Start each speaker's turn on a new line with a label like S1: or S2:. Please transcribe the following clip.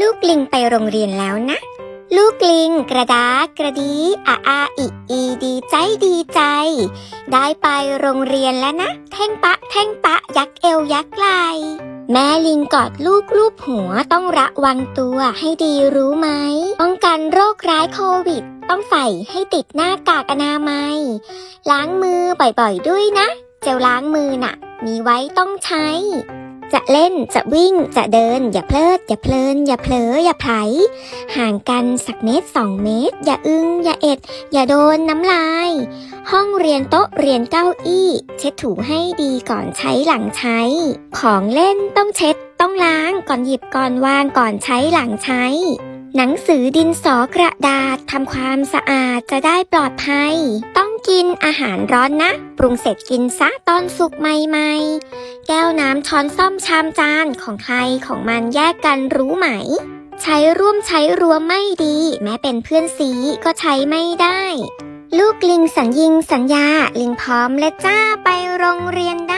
S1: ลูกลิงไปโรงเรียนแล้วนะ ลูกลิงกระดากระดีอาอาอิอีดีใจดีใจ ได้ไปโรงเรียนแล้วนะ แท่งปะแท่งปะยักเอวยักไหลแม่ลิงกอดลูกลูบหัวต้องระวังตัวให้ดีรู้ไหมป้องกันโรคร้ายโควิด ต้องใส่ให้ติดหน้ากากอนามัย ล้างมือบ่อยๆด้วยนะ เจลล้างมือน่ะ มีไว้ต้องใช้ จะเล่นจะวิ่งจะเดิน อย่าเพลิด อย่าเพลิน อย่าเผลออย่าไผลห่างกันสักเมตรสองเมตร อย่าอึงอย่าเอ็ด อย่าโดนน้ำลาย ห้องเรียนโต๊ะเรียนเก้าอี้ เช็ดถูให้ดีก่อนใช้หลังใช้ ของเล่นต้องเช็ดต้องล้างก่อนหยิบก่อนวางก่อนใช้หลังใช้ หนังสือดินสอกระดาษทำความสะอาดจะได้ปลอดภัย ต้องกินอาหารร้อนนะ ปรุงเสร็จกินซะตอนสุกใหม่ๆ แก้วน้ำช้อนซ่อมชามจานของใครของมันแยกกันรู้ไหม ใช้ร่วมใช้รวมไม่ดี แม้เป็นเพื่อนสีก็ใช้ไม่ได้ ลูกลิงสัญญิงสัญญา ลิงพร้อมและจ้าไปโรงเรียนได้